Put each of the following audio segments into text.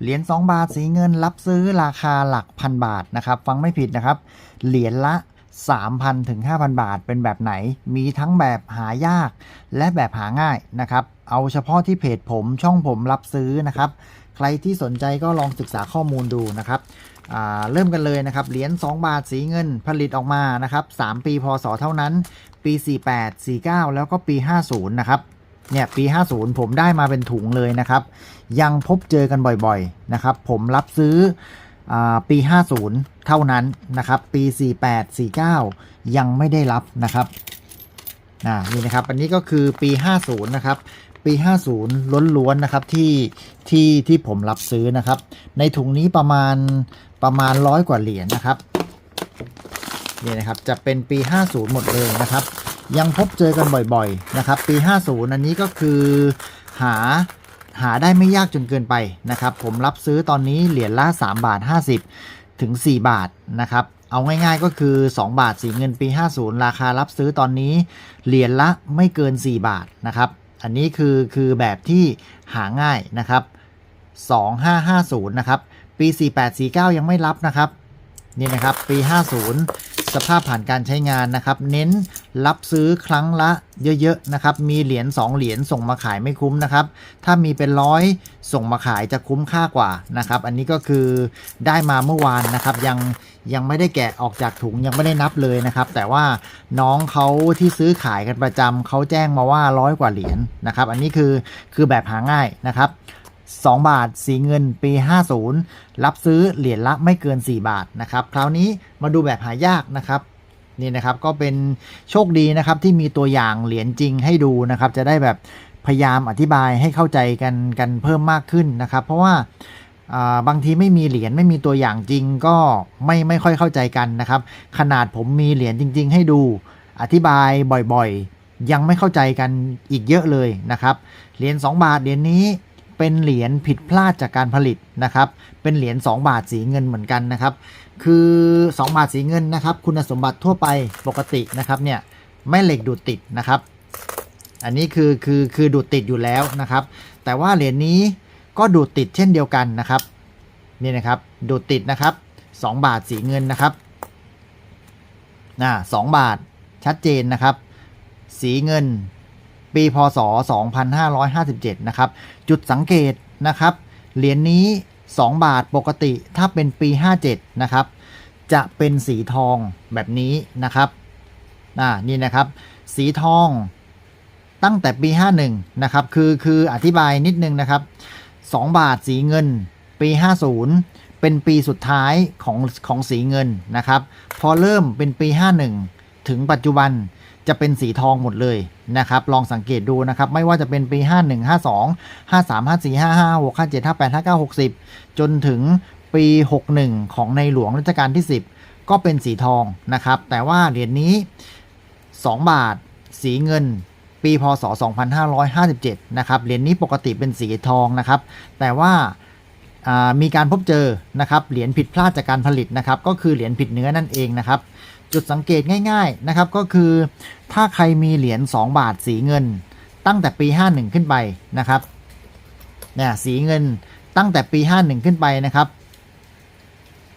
เหรียญ2บาทสีเงินรับซื้อราคาหลักพันบาทนะครับ ฟังไม่ผิดนะครับ เหรียญละ 3,000ถึง5,000 บาทเป็นแบบไหน มีทั้งแบบหายากและแบบหาง่ายนะครับ เอาเฉพาะที่เพจผมช่องผมรับซื้อนะครับ ใครที่สนใจก็ลองศึกษาข้อมูลดูนะครับเริ่มกันเลยนะครับ เหรียญ2 บาทสีเงินผลิตออกมานะครับ 3 ปีพศเท่านั้น ปี 48 49 แล้วก็ปี 50 นะครับ เนี่ยปี 50 ผมได้มาเป็นถุงเลยนะครับ ยังพบเจอกันบ่อยๆนะครับ ผมรับซื้ออาปี 50 เท่านั้นนะครับ ปี 48 49 ยังไม่ได้รับนะครับนี่นะครับ อันนี้ก็คือปี 50 นะครับ ปี 50 ล้วนๆนะครับที่ที่ที่ผมรับซื้อนะครับ ในถุงนี้ประมาณประมาณร้อยกว่าเหรียญนะครับนี่นะครับจะเป็นปี 50 หมดเลยนะครับ ยังพบเจอกันบ่อยๆนะครับปี 50 อันนี้ก็คือหาหาได้ไม่ยากจนเกินไปนะครับ ผมรับซื้อตอนนี้เหรียญละ 3 บาท 50 ถึง 4 บาทนะครับ เอาง่ายๆก็คือ 2 บาทสีเงินปี 50 ราคารับซื้อตอนนี้เหรียญละไม่เกิน 4 บาทนะครับ อันนี้คือคือแบบที่หาง่ายนะครับ 2550 นะครับ ปี 4849 ยังไม่รับนะครับ นี่นะครับปี 50 สภาพผ่านการใช้งานนะครับ เน้นรับซื้อครั้งละเยอะๆนะครับ มีเหรียญ2เหรียญส่งมาขายไม่คุ้มนะครับ ถ้ามีเป็นร้อยส่งมาขายจะคุ้มค่ากว่านะครับ อันนี้ก็คือได้มาเมื่อวานนะครับ ยังยังไม่ได้แกะออกจากถุงยังไม่ได้นับเลยนะครับ แต่ว่าน้องเขาที่ซื้อขายกันประจำเขาแจ้งมาว่าร้อยกว่าเหรียญนะครับ อันนี้คือคือแบบหาง่ายนะครับ 2 บาท สีเงินปี 50 รับซื้อเหรียญละไม่เกิน 4 บาทนะครับ คราวนี้มาดูแบบหายากนะครับนี่นะครับก็เป็นโชคดีนะครับที่มีตัวอย่างเหรียญจริงให้ดูนะครับ จะได้แบบพยายามอธิบายให้เข้าใจกันกันเพิ่มมากขึ้นนะครับ เพราะว่าบางทีไม่มีเหรียญไม่มีตัวอย่างจริงก็ไม่ไม่ค่อยเข้าใจกันนะครับ ขนาดผมมีเหรียญจริง ๆ ให้ดู อธิบายบ่อยๆ ยังไม่เข้าใจกันอีกเยอะเลยนะครับเหรียญ2บาทเหรียญนี้ เป็นเหรียญผิดพลาดจากการผลิตนะครับ เป็นเหรียญ2บาทสีเงินเหมือนกันนะครับ คือ 2 บาทสีเงินนะครับ คุณสมบัติทั่วไปปกตินะครับเนี่ยแม่เหล็กดูดติดนะครับ อันนี้คือคือคือดูดติดอยู่แล้วนะครับ แต่ว่าเหรียญนี้ก็ดูดติดเช่นเดียวกันนะครับนี่นะครับดูดติดนะครับ 2 บาทสีเงินนะครับนะสองบาทชัดเจนนะครับ สีเงิน ปีพศ 2557 นะครับ จุดสังเกตนะครับ เหรียญนี้ 2 บาทปกติถ้าเป็นปี 57 นะครับ จะเป็นสีทองแบบนี้นะครับอ่านี่นะครับ สีทองตั้งแต่ปี 51 นะครับ คือคืออธิบายนิดนึงนะครับ 2 บาทสีเงิน ปี 50 เป็นปีสุดท้ายของของสีเงินนะครับ พอเริ่มเป็นปี 51 ถึงปัจจุบันจะเป็นสีทองหมดเลยนะครับ ลองสังเกตดูนะครับ ไม่ว่าจะเป็นปี 51 52 53 54 55 6 57 58 59 60 จนถึงปี 61 ของในหลวงรัชกาลที่ 10 ก็เป็นสีทองนะครับ แต่ว่าเหรียญนี้ 2 บาท สีเงิน ปีพศ 2557 นะครับ เหรียญนี้ปกติเป็นสีทองนะครับ แต่ว่าอ่า มีการพบเจอนะครับเหรียญผิดพลาดจากการผลิตนะครับก็คือเหรียญผิดเนื้อนั่นเองนะครับ จุดสังเกตง่ายๆนะครับก็คือถ้าใครมีเหรียญ2 บาทสีเงิน ตั้งแต่ปี 51 ขึ้นไปนะครับเนี่ยสีเงินตั้งแต่ปี 51 ขึ้นไปนะครับ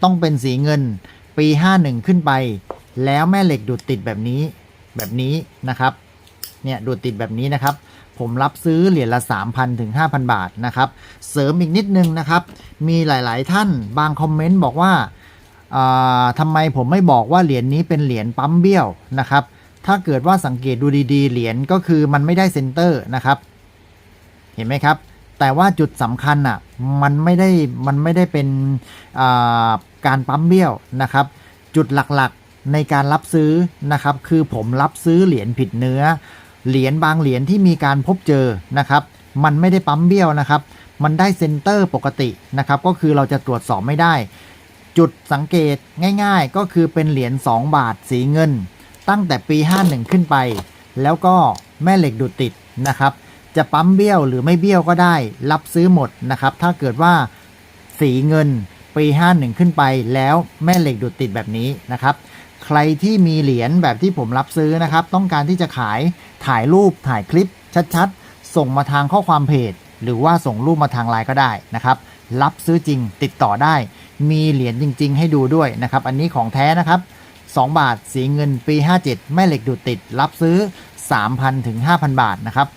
ต้องเป็นสีเงินปี 51 ขึ้นไป แล้วแม่เหล็กดูดติดแบบนี้แบบนี้นะครับเนี่ยดูดติดแบบนี้นะครับ ผมรับซื้อเหรียญละ 3,000ถึง5,000 บาทนะครับ เสริมอีกนิดนึงนะครับ มีหลาย ๆ ท่านบางคอมเมนต์บอกว่าอ่าทำไมผมไม่บอกว่าเหรียญนี้เป็นเหรียญปั๊มเบี้ยวนะครับ ถ้าเกิดว่าสังเกตดูดีๆ เหรียญก็คือมันไม่ได้เซนเตอร์นะครับ เห็นไหมครับ แต่ว่าจุดสำคัญอะมันไม่ได้มันไม่ได้เป็นาการปั๊มเบี้ยวนะครับ จุดหลักๆในการรับซื้อนะครับ คือผมรับซื้อเหรียญผิดเนื้อ เหรียญบางเหรียญที่มีการพบเจอนะครับ มันไม่ได้ปั๊มเบี้ยวนะครับ มันได้เซนเตอร์ปกตินะครับ ก็คือเราจะตรวจสอบไม่ได้ จุดสังเกตง่ายๆ ก็คือเป็นเหรียญ2บาทสีเงิน ตั้งแต่ปี 51 ขึ้นไป แล้วก็แม่เหล็กดูดติดนะครับ จะปั๊มเบี้ยวหรือไม่เบี้ยวก็ได้ รับซื้อหมดนะครับ ถ้าเกิดว่าสีเงินปี 51 ขึ้นไปแล้วแม่เหล็กดูดติดแบบนี้นะครับ ใครที่มีเหรียญแบบที่ผมรับซื้อนะครับ ต้องการที่จะขายถ่ายรูปถ่ายคลิปชัดๆ ส่งมาทางข้อความเพจ หรือว่าส่งรูปมาทางไลน์ก็ได้นะครับ รับซื้อจริงติดต่อได้ มีเหรียญจริง ๆ ให้ดูด้วยนะครับ อันนี้ของแท้นะครับ 2 บาทสีเงินปี 57 แม่เหล็กดูดติด รับซื้อ 3,000ถึง5,000 บาทนะครับ